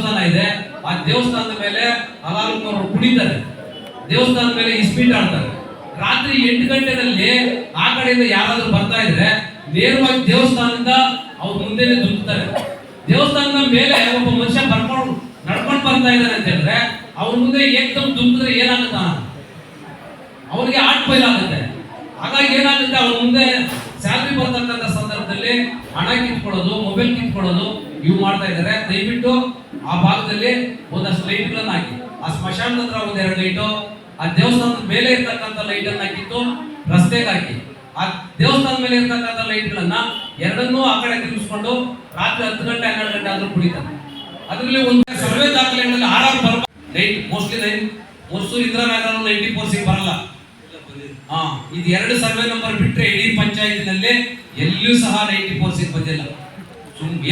ದೇವಸ್ಥಾನ ಇದೆ, ಆ ದೇವಸ್ಥಾನದ ಮೇಲೆ ಅವರು ಕುಣಿತಾರೆ. ದೇವಸ್ಥಾನದ ಮೇಲೆ ಇಸ್ಪೀಟ್ ಆಡ್ತಾರೆ. ರಾತ್ರಿ ಎಂಟು ಗಂಟೆನಲ್ಲಿ ಆ ಕಡೆಯಿಂದ ಯಾರಾದ್ರೂ ಬರ್ತಾ ಇದ್ರೆ ನೇರವಾಗಿ ದೇವಸ್ಥಾನದಿಂದ ಅವ್ರ ಮುಂದೆನೆ ದುಂಕ್ತಾರೆ ದೇವಸ್ಥಾನದ ಮೇಲೆ ಒಬ್ಬ ಮನುಷ್ಯ ಬರ್ಕೊಂಡು ನಡ್ಕೊಂಡು ಬರ್ತಾ ಇದ್ದಾರೆ ಅಂತ ಹೇಳಿದ್ರೆ ಅವ್ರ ಮುಂದೆ ಏಕದಮ್ ದುಂಕಿದ್ರೆ ಏನಾಗುತ್ತ ಅವ್ರಿಗೆ ಆಟ್ ಫೈಲ್ ಆಗುತ್ತೆ. ಹಾಗಾಗಿ ಏನಾಗುತ್ತೆ? ಅವ್ರ ಮುಂದೆ ಸ್ಯಾಲ್ರಿ ಬರ್ತಕ್ಕಂಥ ಸಂದರ್ಭದಲ್ಲಿ ಹಣ ಕಿತ್ಕೊಳ್ಳೋದು ಮೊಬೈಲ್ ಕಿತ್ಕೊಳ್ಳೋದು ಇವು ಮಾಡ್ತಾ ಇದ್ದಾರೆ. ದಯವಿಟ್ಟು ಆ ಭಾಗದಲ್ಲಿ ಒಂದಷ್ಟು ಲೈಟ್ಗಳನ್ನು ಹಾಕಿ. ಆ ಸ್ಮಶಾನದ ಹತ್ರ ಒಂದ್ ಎರಡು ಲೈಟು ಆ ದೇವಸ್ಥಾನದ ಮೇಲೆ ಇರ್ತಕ್ಕಂಥ ಲೈಟ್ ಹಾಕಿತ್ತು, ರಸ್ತೆಗೆ ಹಾಕಿ. ಆ ದೇವಸ್ಥಾನದ ಮೇಲೆ ಇರ್ತಕ್ಕಂಥ ಲೈಟ್ಗಳನ್ನ ಎರಡನ್ನೂ ಆ ಕಡೆ ತಿರುಗಿಸ್ಕೊಂಡು ರಾತ್ರಿ ಹತ್ತು ಗಂಟೆ, ಹನ್ನೆರಡು ಗಂಟೆ ಆದರೂ ಕುಡಿತಾರೆ. ಅದರಲ್ಲಿ ಒಂದು ಸರ್ವೆ ದಾಖಲೆ ಆರಾಮ್ ಬರ light mostly light Hosur Indiranagar ninety four ಸಿಗ್ ಬರಲ್ಲ. ಹಾ, ಇದು ಎರಡು ಸರ್ವೆ ನಂಬರ್ ಬಿಟ್ಟರೆ ಇಡೀ ಪಂಚಾಯತಿನಲ್ಲಿ ಎಲ್ಲಿಯೂ ಸಹ ನೈಂಟಿ ಫೋರ್ ಸಿಗ್ ಬಂದಿಲ್ಲ.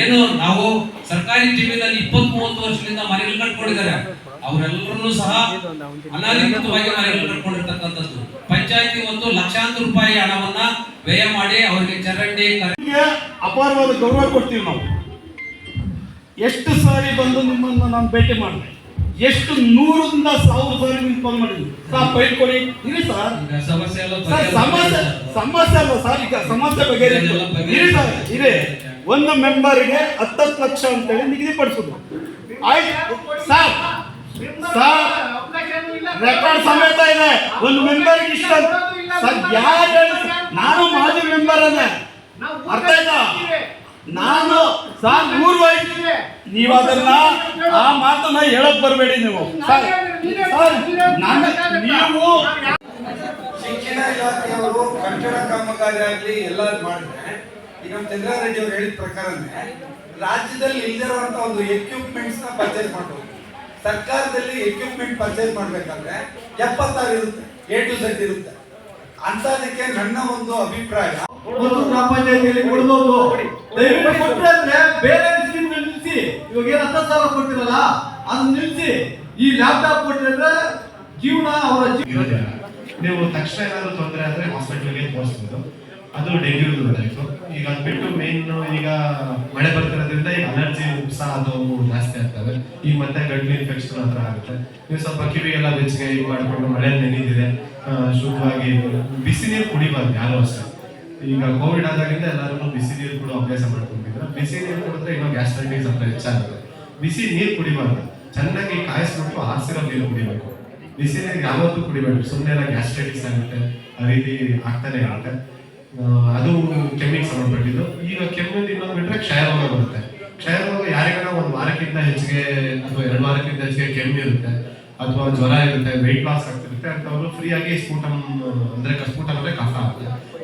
ಏನು ನಾವು ಸರ್ಕಾರಿ ಟಿವಿನಲ್ಲಿ ಇಪ್ಪತ್ ಮೂವತ್ತು ವರ್ಷದಿಂದ ಮನೆಗಳು ಕಟ್ಕೊಂಡಿದ್ದಾರೆ. ಅವರೆಲ್ಲರೂ ಸಹ ಅನಾಧಿಕೃತವಾಗಿ ಮನೆಗಳು ಕಟ್ಕೊಂಡಿರ್ತಕ್ಕಂಥದ್ದು. ಪಂಚಾಯತಿ ಒಂದು ಲಕ್ಷಾಂತರ ರೂಪಾಯಿ ಹಣವನ್ನ ವ್ಯಯ ಮಾಡಿ ಅವರಿಗೆ ಚರಂಡಿ ಅಪಾರವಾದ ಗೌರವ ಕೊಡ್ತೀವಿ ನಾವು. ಎಷ್ಟು ಸಾರಿ ಬಂದು ನಿಮ್ಮನ್ನು ನಾನು ಭೇಟಿ ಮಾಡಿದೆ. ಎಷ್ಟು ನೂರರಿಂದ ಸಾವಿರ ಸಾರಿ ನಿಮ್ಗೆ ಫೋನ್ ಮಾಡಿದ್ವಿ ಸರ್ ಫೈಲ್ ಕೊಡಿ. ಇರಿ ಸರ್. ಸಮಸ್ಯೆ ಸಮಸ್ಯೆ ಸಮಸ್ಯೆ ಅಲ್ಲ ಸರ್ ಈಗ ಸಮಸ್ಯೆ ಬಗ್ಗೆ ಇರಿ ಸರ್ ಇದೆ. ಒಂದು ಮೆಂಬರ್ಗೆ ಹತ್ತತ್ತು ಲಕ್ಷ ಅಂತೇಳಿ ನಿಗದಿಪಡಿಸೋದು ಆಯ್ತು? ಸರ್ ಸರ್ ರೆಕಾರ್ಡ್ ಸಮೇತ ಇದೆ. ಒಂದು ಮೆಂಬರ್ಗೆ ಸರ್ ನಾನು ಮಾಜಿ ಮೆಂಬರ್ ಅದೇ. ಅರ್ಥ ಆಯ್ತಾ? ನಾನು ಸರ್ ನೂರು ವಯಸ್ಸು ನೀವು ಅದನ್ನ ಆ ಮಾತನ್ನ ಹೇಳಕ್ ಬರಬೇಡಿ ನೀವು. ಸರ್ ನೀವು ಶಿಕ್ಷಣ ಇಲಾಖೆಯವರು ಕಟ್ಟಡ ಕಾಮಗಾರಿ ಆಗಲಿ ಎಲ್ಲ ಮಾಡಿದ್ರೆ ಈಗ ನಮ್ಮ ಚಂದ್ರಾರೆಡ್ಡಿ ಅವರು ಹೇಳಿದ ಪ್ರಕಾರ ರಾಜ್ಯದಲ್ಲಿ ಇಲ್ದಿರುವಂತ ಒಂದು ಎಕ್ವಿಪ್ಮೆಂಟ್ಸ್ನ ಪರ್ಚೇಸ್ ಮಾಡಬಹುದು ಸರ್ಕಾರದಲ್ಲಿ ಎಕ್ವಿಪ್ಮೆಂಟ್ ಪರ್ಚೇಸ್ ಮಾಡ್ಬೇಕಂದ್ರೆ ಎಪ್ಪತ್ತಾರು ಇರುತ್ತೆ ಎ ಟು ಸೆಟ್ ಇರುತ್ತೆ. ಅಂತದಕ್ಕೆ ನನ್ನ ಒಂದು ಅಭಿಪ್ರಾಯ. ಒಂದು ಗ್ರಾಮ ಪಂಚಾಯತಿಯಲ್ಲಿ ಕೊಡ್ಬೋದು ದಯವಿಟ್ಟು ಕೊಟ್ಟರೆ ಅಂದ್ರೆ ಬೇರೆ ಸ್ಕೀಮ್ ನಿಲ್ಲಿಸಿ ಇವಾಗ ಏನು ಹತ್ತು ಸಾವಿರ ಕೊಟ್ಟಿರಲ್ಲ ಅದನ್ನ ನಿಲ್ಲಿಸಿ ಈ ಲ್ಯಾಪ್ಟಾಪ್ ಕೊಟ್ಟಿದ್ರೆ ಜೀವನ ಅವರ ಜೀವ ನೀವು ತಕ್ಷಣ ಏನಾದ್ರು ತೊಂದರೆ ಆದ್ರೆ ಹಾಸ್ಪಿಟಲ್ಗೆ ತೋರಿಸ್ಬೋದು. ಅದು ಡೆಂಗ್ಯೂ ಟೈಪ್ ಈಗ ಅದ್ಬಿಟ್ಟು ಮೇನ್ ಈಗ ಮಳೆ ಬರ್ತಿರೋದ್ರಿಂದ ಈಗ ಅಲರ್ಜಿ ಉಪ್ಸ ಅದು ಜಾಸ್ತಿ ಆಗ್ತವೆ ಈಗ ಮತ್ತೆ ಗಂಟ್ಲು ಇನ್ಫೆಕ್ಷನ್ ಹತ್ರ ಆಗುತ್ತೆ. ನೀವು ಸ್ವಲ್ಪ ಕಿವಿಗೆಲ್ಲ ಬೆಚ್ಚಗೆ ಇದು ಮಾಡಿಕೊಂಡು ಮಳೆ ನೆನೆದಿದೆ ಶುದ್ಧವಾಗಿ ಬಿಸಿ ನೀರು ಕುಡಿಬಾರ್ದು ಯಾರು ಅಷ್ಟೇ. ಈಗ ಕೋವಿಡ್ ಆದಾಗಿಂದ ಎಲ್ಲರೂ ಬಿಸಿ ನೀರು ಕೂಡ ಅಭ್ಯಾಸ ಮಾಡ್ಕೊಂಡಿದ್ರು. ಬಿಸಿ ನೀರು ಕುಡಿದ್ರೆ ಇನ್ನೂ ಗ್ಯಾಸ್ಟ್ರೈಟಿಸ್ ಸ್ವಲ್ಪ ಹೆಚ್ಚಾಗುತ್ತೆ. ಬಿಸಿ ನೀರು ಕುಡಿಬಾರ್ದು. ಚೆನ್ನಾಗಿ ಕಾಯಿಸ್ಬಿಟ್ಟು ಆರಿಸಿರೋ ನೀರು ಕುಡಿಬೇಕು. ಬಿಸಿ ನೀರು ಯಾವತ್ತೂ ಕುಡಿಬೇಕು ಸುಮ್ಮನೆ ಎಲ್ಲ ಗ್ಯಾಸ್ಟ್ರೈಟಿಸ್ ಆಗುತ್ತೆ. ಆ ರೀತಿ ಆಗ್ತಾನೆ ಇರುತ್ತೆ. ಅದು ಕೆಮ್ಮಿಗೆ ಸಂಬಂಧಪಟ್ಟಿದ್ದು. ಈಗ ಕೆಮ್ಮಿಂದ ಇನ್ನೊಂದು ಬಿಟ್ರೆ ಕ್ಷಯ ರೋಗ ಬರುತ್ತೆ. ಕ್ಷಯ ರೋಗ ಯಾರಿಗಾರ ಒಂದು ವಾರಕ್ಕಿಂತ ಹೆಚ್ಚಿಗೆ ಅಥವಾ ಎರಡು ವಾರಕ್ಕಿಂತ ಹೆಚ್ಚಿಗೆ ಕೆಮ್ಮು ಇರುತ್ತೆ ಅಥವಾ ಜ್ವರ ಇರುತ್ತೆ ವೆಯ್ಟ್ ಲಾಸ್ ಆಗ್ತಿರುತ್ತೆ ಅಂತವರು ಫ್ರೀ ಆಗಿ ಸ್ಫೂಟಮ್ ಅಂದ್ರೆ ಸ್ಫೂಟಮ್ ಅಂದ್ರೆ ಕಫ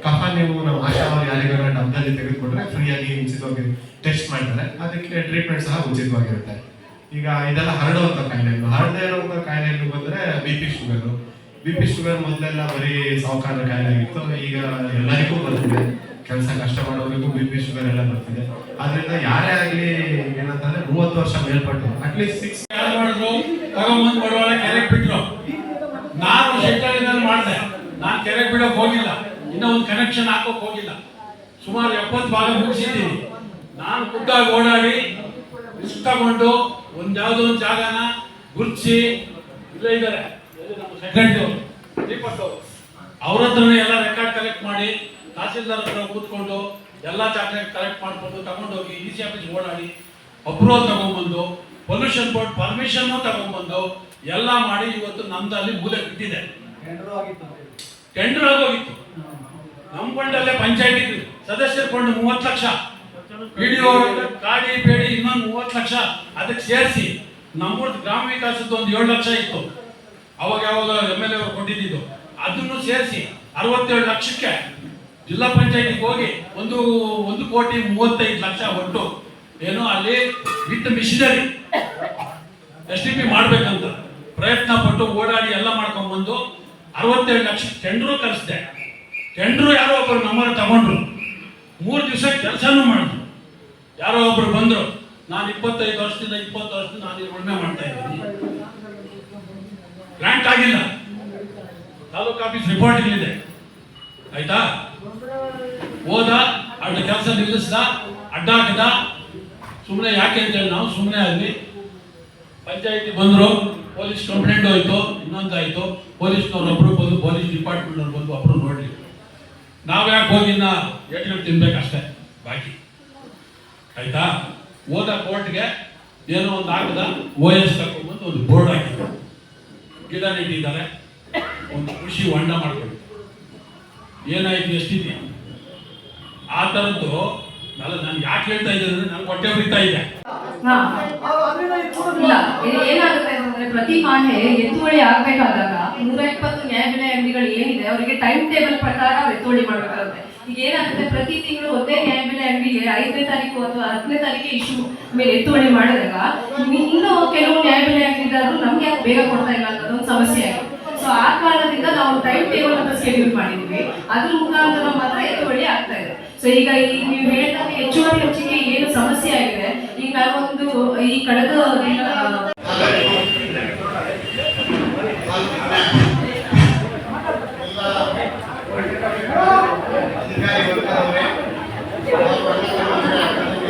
ಕಫ ನೀವು ನಮ್ಮ ಆಶಾ ಯಾರಿಗಾರ ಡಬ್ದಲ್ಲಿ ತೆಗೆದುಕೊಂಡ್ರೆ ಫ್ರೀಯಾಗಿ ಉಚಿತವಾಗಿ ಟೆಸ್ಟ್ ಮಾಡ್ತಾರೆ. ಅದಕ್ಕೆ ಟ್ರೀಟ್ಮೆಂಟ್ ಸಹ ಉಚಿತವಾಗಿರುತ್ತೆ. ಈಗ ಇದೆಲ್ಲ ಹರಡುವಂತ ಕಾಯಿಲೆಗಳು. ಹರಡದೇ ಇರುವಂತ ಕಾಯಿಲೆಗಳು ಬಂದರೆ B P sugar B P sugar ಮೊದಲೆಲ್ಲ ಬರೀ ಸಾವುಕಾರ ಕಾಯಿಲೆ ಆಗಿತ್ತು ಈಗ ಎಲ್ಲರಿಗೂ ಬರ್ತಿದೆ. ಕೆಲಸ ಕಷ್ಟ ಮಾಡೋರಿಗೂ ಬಿ ಪಿ ಶುಗರ್ ಎಲ್ಲ ಬರ್ತಿದೆ. ಆದ್ರಿಂದ ಯಾರೇ ಆಗಲಿ ಏನಂತಂದ್ರೆ ಮೂವತ್ತು ವರ್ಷ ಮೇಲ್ಪಟ್ಟು ಅಟ್ಲೀಸ್ಟ್ ಸಿಕ್ಸ್ ಮಾಡಿದ್ರು ತಗೊಂಬಂದು ಬಡವಾಳ ಕೆರೆಗೆ ಬಿಟ್ರು. ನಾನು ಶೆಟ್ಟಳಿನಲ್ಲಿ ಮಾಡಿದೆ. ನಾನು ಕೆರೆಗೆ ಬಿಡೋಕೆ ಹೋಗಿಲ್ಲ. ಇನ್ನೂ ಒಂದು ಕನೆಕ್ಷನ್ ಹಾಕೋಕ್ ಹೋಗಿಲ್ಲ. ಸುಮಾರು ಎಪ್ಪತ್ತು ಭಾಗ ಮುಗಿಸಿದ್ದೀನಿ. ನಾನು ಖುದ್ದಾಗಿ ಓಡಾಡಿ ರಿಸ್ಕ್ ತಗೊಂಡು ಒಂದು ಯಾವುದೋ ಒಂದು ಜಾಗನ ಗುರುತಿಸಿ ಇಲ್ಲೇ ಇದ್ದಾರೆ. ಅವರು. ಹತ್ರನೇ ಎಲ್ಲ ರೆಕಾರ್ಡ್ ಕಲೆಕ್ಟ್ ಮಾಡಿ ತಹಸೀಲ್ದಾರ್ ಹತ್ರ ಕೂತ್ಕೊಂಡು ಎಲ್ಲ ಚಾಕ್ಲೇಟ್ ಕಲೆಕ್ಟ್ ಮಾಡ್ಕೊಂಡು ತಗೊಂಡೋಗಿ ಇ ಸಿ ಆಫೀಸ್ ಓಡಾಡಿ ಅಪ್ರೂವಲ್ ತಗೊಂಡ್ಬಂದು ಪೊಲ್ಯೂಷನ್ ಬೋರ್ಡ್ ಪರ್ಮಿಷನ್ ತಗೊಂಡ್ಬಂದು ಎಲ್ಲ ಮಾಡಿ ಇವತ್ತು ನಮ್ದಲ್ಲಿ ಮೂಲೆ ಬಿಟ್ಟಿದೆ. ಟೆಂಡರ್ ಆಗೋಗಿತ್ತು. ನಮ್ಮ ಫಂಡಲ್ಲೇ ಪಂಚಾಯತಿ ಸದಸ್ಯರ ಫಂಡ್ ಮೂವತ್ತು ಲಕ್ಷ. ಪಿಡಿಒ ಕಾಡಿ ಬೇಡಿ ಇನ್ನೊಂದು ಮೂವತ್ತು ಲಕ್ಷ. ಅದಕ್ಕೆ ಸೇರಿಸಿ ನಮ್ಮ ಗ್ರಾಮ ವಿಕಾಸದ ಒಂದು ಏಳು ಲಕ್ಷ ಇತ್ತು. ಅವಾಗ ಯಾವಾಗ ಎಂ ಎಲ್ ಎ ಕೊಟ್ಟಿದ್ದು ಅದನ್ನು ಸೇರಿಸಿ ಅರವತ್ತೇಳು ಲಕ್ಷಕ್ಕೆ ಜಿಲ್ಲಾ ಪಂಚಾಯತಿಗೆ ಹೋಗಿ ಒಂದು ಒಂದು ಕೋಟಿ ಮೂವತ್ತೈದು ಲಕ್ಷ ಒಟ್ಟು ಏನೋ ಅಲ್ಲಿ with missionary S D P ಮಾಡ್ಬೇಕಂತ ಪ್ರಯತ್ನ ಪಟ್ಟು ಓಡಾಡಿ ಎಲ್ಲ ಮಾಡ್ಕೊಂಡ್ಬಂದು ಅರವತ್ತೇಳು ಲಕ್ಷ ಟೆಂಡ್ರು ಕರೆಸಿದೆ ಟೆಂಡ್ರು ಯಾರೋ ಒಬ್ಬರು ನಮ್ಮನ್ನು ತಗೊಂಡ್ರು. ಮೂರು ದಿವಸ ಕೆಲಸನೂ ಮಾಡಿದ್ರು. ಯಾರೋ ಒಬ್ರು ಬಂದ್ರು, ನಾನು ಇಪ್ಪತ್ತೈದು ವರ್ಷದಿಂದ ಇಪ್ಪತ್ತು ವರ್ಷದಿಂದ ನಾನು ಉಳ್ಮೆ ಮಾಡ್ತಾ ಇದ್ದೀನಿ. ಗ್ರಾಂಟ್ ಆಗಿಲ್ಲ. ತಾಲೂಕು ಆಫೀಸ್ ರಿಪೋರ್ಟ್ ಇಲ್ಲಿದೆ. ಆಯ್ತಾ? ಹೋದ ಅಡ್ಡ ಕೆಲಸ ನಿಲ್ಲಿಸ್ದ, ಅಡ್ಡ ಹಾಕಿದ. ಸುಮ್ಮನೆ ಯಾಕೆ ಅಂತೇಳಿ ನಾವು ಸುಮ್ಮನೆ ಆಗಲಿ ಪಂಚಾಯತಿ ಬಂದ್ರು, ಪೊಲೀಸ್ ಕಂಪ್ಲೇಂಟ್ ಹೋಯ್ತು, ಇನ್ನೊಂದಾಯ್ತು. ಪೊಲೀಸ್ನವ್ರು ಒಬ್ರು ಬಂದು ಪೊಲೀಸ್ ಡಿಪಾರ್ಟ್ಮೆಂಟ್ ಅವ್ರು ಬಂದು ಒಬ್ರು ನೋಡ್ಲಿ ನಾವು ಯಾಕೆ ಹೋಗಿನ್ನ ಎಟ್ಲು ತಿನ್ಬೇಕಷ್ಟೇ? ಬಾಕಿ. ಆಯ್ತಾ? ಹೋದ ಕೋರ್ಟ್ಗೆ ಏನೋ ಒಂದು ಆಗದ ಓ ಎಸ್ ತಗೊಂಡ್ಬಂದು ಒಂದು ಬೋರ್ಡ್ ಹಾಕಿದ್ರು. ಗಿಡ ನೆಟ್ಟಿದ್ದಾರೆ ಒಂದು ಕೃಷಿ ಹೊಂಡ ಮಾಡ್ಕೊಂಡು. ಏನಾಯ್ತು ಎಷ್ಟಿದೆ? ಆ ಥರದ್ದು, ಅಲ್ಲ, ನಾನು ಯಾಕೆ ಹೇಳ್ತಾ ಇದ್ದೇನೆ ಅಂದ್ರೆ ನಂಗೆ ಹೊಟ್ಟೆ ಬಿಡ್ತಾ ಇದೆ ಏನಾಗುತ್ತೆ ಅಂತಂದ್ರೆ ಪ್ರತಿ ಮಾಹೆ ಎತ್ತುವಳಿ ಆಗ್ಬೇಕಾದಾಗ ನೂರ ಇಪ್ಪತ್ತು ನ್ಯಾಯಬೆಲೆ ಅಂಗಡಿಗಳು ಏನಿದೆ, ಅವರಿಗೆ ಟೈಮ್ ಟೇಬಲ್ ಪ್ರಕಾರ ಎತ್ತುವಳಿ ಮಾಡ್ಬೇಕಾಗುತ್ತೆ. ಏನಾಗುತ್ತೆ? ಪ್ರತಿ ತಿಂಗಳು ಒಂದೇ ನ್ಯಾಯಬೆಲೆ ಅಂಗಡಿಗೆ ಐದನೇ ತಾರೀಕು ಅಥವಾ ಹತ್ತನೇ ತಾರೀಕು ಇಶ್ಯೂ ಮೇಲೆ ಎತ್ತುವಳಿ ಮಾಡಿದಾಗ ಇನ್ನೂ ಕೆಲವು ನ್ಯಾಯಬೆಲೆ ಅಂಗಡಿದಾರರು ನಮ್ಗೆ ಯಾಕೆ ಬೇಗ ಕೊಡ್ತಾ ಇಲ್ಲ ಅನ್ನೋದೊಂದು ಸಮಸ್ಯೆ ಆಗಿದೆ ಸೊ ಆ ಕಾರಣದಿಂದ ನಾವು ಟೈಮ್ ಟೇಬಲ್ ಅಂತ ಶೆಡ್ಯೂಲ್ ಮಾಡಿದ್ವಿ ಅದ್ರ ಮುಖಾಂತರ ಮಾತ್ರ ಎತ್ತುವಳಿ ಆಗ್ತಾ ಇದೆ. ಸೊ ಈಗ ಈ ನೀವು ಹೇಳಿದಾಗ ಹೆಚ್ಚುವರಿ ಹೆಚ್ಚಿಗೆ ಏನು ಸಮಸ್ಯೆ ಆಗಿದೆ, ಈಗ ನಾವೊಂದು ಈ ಕಳೆದ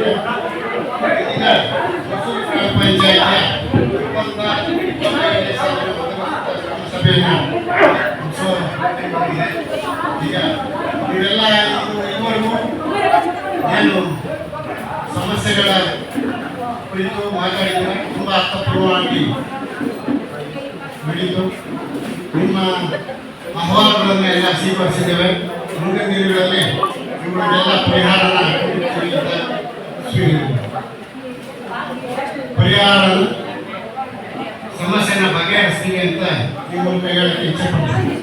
ದಿನ ಈಗ ಇವೆಲ್ಲ ಇದುವರೆಗೂ ಏನು ಸಮಸ್ಯೆಗಳ ಕುರಿತು ಮಾತಾಡಿದರೆ ತುಂಬ ಅರ್ಥಪೂರ್ಣವಾಗಿ ನಡೀತು ನಿಮ್ಮ ಅಹವಾಲುಗಳನ್ನು ಎಲ್ಲ ಸ್ವೀಕರಿಸಿದ್ದೇವೆ ಮುಂದಿನ ದಿನಗಳಲ್ಲಿ ಇವುಗಳಿಗೆಲ್ಲ ಪರಿಹಾರನ ಸ್ವೀ- ಪರಿಹಾರ ಸಮಸ್ಯೆನ ಬಗೆಹರಿಸ್ತೀವಿ ಅಂತ ಈ ಮೂಲಕ ಹೇಳಕ್ಕೆ ಇಚ್ಛೆ ಪಡ್ತೀನಿ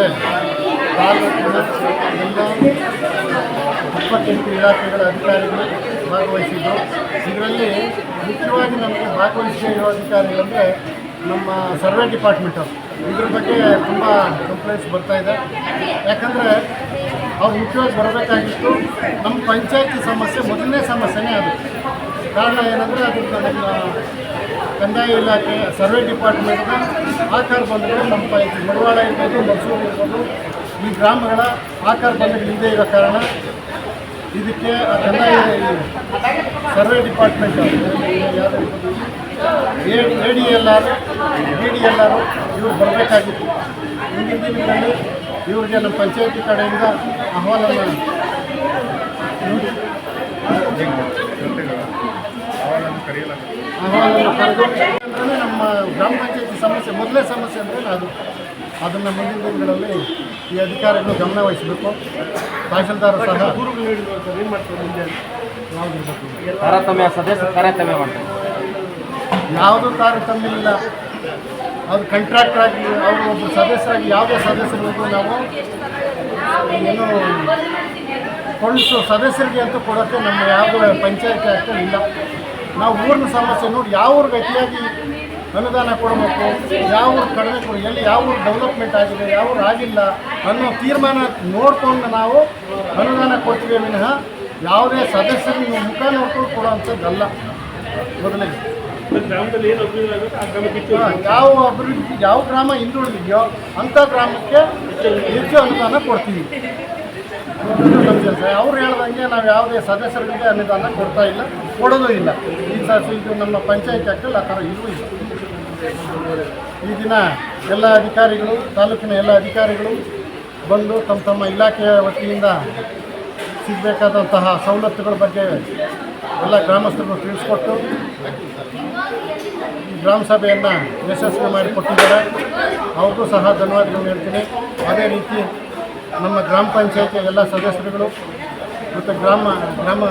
ಸಭೆಗೆ ತಾಲೂಕಿನ ಇಪ್ಪತ್ತೆಂಟು ಇಲಾಖೆಗಳ ಅಧಿಕಾರಿಗಳು ಭಾಗವಹಿಸಿದ್ದು ಇದರಲ್ಲಿ ಮುಖ್ಯವಾಗಿ ನಮಗೆ ಭಾಗವಹಿಸಿರುವ ಅಧಿಕಾರಿಗಳಂದರೆ ನಮ್ಮ ಸರ್ವೆ ಡಿಪಾರ್ಟ್ಮೆಂಟು ಇದ್ರ ಬಗ್ಗೆ ತುಂಬ ಕಂಪ್ಲೇಂಟ್ಸ್ ಬರ್ತಾ ಇದೆ. ಯಾಕಂದರೆ ಅವ್ರು ಮುಖ್ಯವಾಗಿ ಬರಬೇಕಾಗಿತ್ತು. ನಮ್ಮ ಪಂಚಾಯತಿ ಸಮಸ್ಯೆ ಮೊದಲನೇ ಸಮಸ್ಯೆನೇ ಅದು. ಕಾರಣ ಏನಂದರೆ ಅದು ನಮ್ಮ ಕಂದಾಯ ಇಲಾಖೆ, ಸರ್ವೆ ಡಿಪಾರ್ಟ್ಮೆಂಟ್ನ ಆಕಾರ ಬಂದರೆ ನಮ್ಮ ಪೈಕಿ ಮಡವಾಳ ಇರ್ಬೋದು, ಮಸೂರು ಇರ್ಬೋದು, ಈ ಗ್ರಾಮಗಳ ಆಕಾರ ಬಂದರೆ ಇಲ್ಲದೆ ಇರೋ ಕಾರಣ ಇದಕ್ಕೆ ಕಂದಾಯ survey department A D L R, D D L R ಇವರು ಬರಬೇಕಾಗಿತ್ತು. ಹಿಂದಿನ ದಿನಗಳಲ್ಲಿ ಇವರಿಗೆ ನಮ್ಮ ಪಂಚಾಯತಿ ಕಡೆಯಿಂದ ಅಹವಾಲನ್ನು ಅಹವಾಲನ್ನು ಕರೆದು ಅಂದರೆ ನಮ್ಮ ಗ್ರಾಮ ಪಂಚಾಯತಿ ಸಮಸ್ಯೆ ಮೊದಲೇ ಸಮಸ್ಯೆ ಅಂದರೆ ಅದು. ಅದನ್ನು ಮುಂದಿನ ದಿನಗಳಲ್ಲಿ ಈ ಅಧಿಕಾರಿಗಳು ಗಮನ ವಹಿಸಬೇಕು. ತಹಶೀಲ್ದಾರ್ ಸಹ ತಾರತಮ್ಯ ಸದಸ್ಯ ತಾರತಮ್ಯ ಮಾಡ್ತಾರೆ. ಯಾವುದೂ ತಾರತಮ್ಯ ಇಲ್ಲ. ಅದು ಕಾಂಟ್ರಾಕ್ಟರ್ ಆಗಿ ಅವರು ಒಬ್ಬರು ಸದಸ್ಯರಾಗಿ ಯಾವುದೇ ಸದಸ್ಯರಿಗೂ ನಾವು ಏನು ಕೊಳ್ಳಿಸೋ ಸದಸ್ಯರಿಗೆ ಅಂತೂ ಕೊಡೋಕ್ಕೆ ನಮ್ಮ ಯಾವುದೇ ಪಂಚಾಯತಿ ಆಗ್ತಾ ಇಲ್ಲ. ನಾವು ಊರಿನ ಸಮಸ್ಯೆ ನೋಡಿ ಯಾವ ಊರಿಗೆ ಅತಿಯಾಗಿ ಅನುದಾನ ಕೊಡಬೇಕು ಯಾವ ಊರು ಕಡಿಮೆ ಕೊಡಿ ಎಲ್ಲಿ ಯಾವ ಊರು ಡೆವಲಪ್ಮೆಂಟ್ ಆಗಿದೆ ಯಾವ ಊರು ಆಗಿಲ್ಲ ಅನ್ನೋ ತೀರ್ಮಾನ ನೋಡಿಕೊಂಡು ನಾವು ಅನುದಾನ ಕೊಡ್ತೀವಿ ವಿನಃ ಯಾವುದೇ ಸದಸ್ಯರಿಗೆ ಮುಖ ನೋಡ್ಕೊಂಡು ಕೊಡೋವಂಥದ್ದಲ್ಲ. ಮೊದಲಿಗೆ ಯಾವ ಅಭಿವೃದ್ಧಿ ಯಾವ ಗ್ರಾಮ ಹಿಂದುಳಿದಿದೆಯೋ ಅಂಥ ಗ್ರಾಮಕ್ಕೆ ಹೆಚ್ಚು ಅನುದಾನ ಕೊಡ್ತೀವಿ. ಇದು ಸರ್ ಅವ್ರು ಹೇಳ್ದಂಗೆ ನಾವು ಯಾವುದೇ ಸದಸ್ಯರಿಗೆ ಅನುದಾನ ಕೊಡ್ತಾ ಇಲ್ಲ, ಕೊಡೋದು ಇಲ್ಲ. ಈ ಸ ಇದು ನಮ್ಮ ಪಂಚಾಯತ್ ಆ್ಯಕ್ಟಲ್ಲಿ ಆ ಥರ ಇಲ್ಲೂ ಇಲ್ಲ. ಈ ದಿನ ಎಲ್ಲ ಅಧಿಕಾರಿಗಳು, ತಾಲೂಕಿನ ಎಲ್ಲ ಅಧಿಕಾರಿಗಳು ಬಂದು ತಮ್ಮ ತಮ್ಮ ಇಲಾಖೆಯ ವತಿಯಿಂದ ಸಿಗಬೇಕಾದಂತಹ ಸವಲತ್ತುಗಳ ಬಗ್ಗೆ ಎಲ್ಲ ಗ್ರಾಮಸ್ಥರು ತಿಳಿಸ್ಕೊಟ್ಟು ಈ ಗ್ರಾಮ ಸಭೆಯನ್ನು ಯಶಸ್ವಿ ಮಾಡಿಕೊಟ್ಟಿದ್ದಾರೆ. ಅವ್ರಿಗೂ ಸಹ ಧನ್ಯವಾದಗಳು ಹೇಳ್ತೀನಿ. ಅದೇ ರೀತಿ ನಮ್ಮ ಗ್ರಾಮ ಪಂಚಾಯತಿಯ ಎಲ್ಲ ಸದಸ್ಯರುಗಳು ಮತ್ತು ಗ್ರಾಮ ಗ್ರಾಮ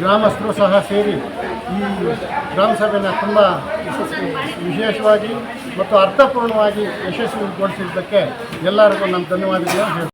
ಗ್ರಾಮಸ್ಥರು ಸಹ ಸೇರಿ ಈ ಗ್ರಾಮ ಸಭೆಯನ್ನು ತುಂಬ ಯಶಸ್ವಿ, ವಿಶೇಷವಾಗಿ ಮತ್ತು ಅರ್ಥಪೂರ್ಣವಾಗಿ ಯಶಸ್ವಿಗೊಳಿಸಿದ್ದಕ್ಕೆ ಎಲ್ಲರಿಗೂ ನಮ್ಮ ಧನ್ಯವಾದಗಳನ್ನು ಹೇಳ್ತೀನಿ.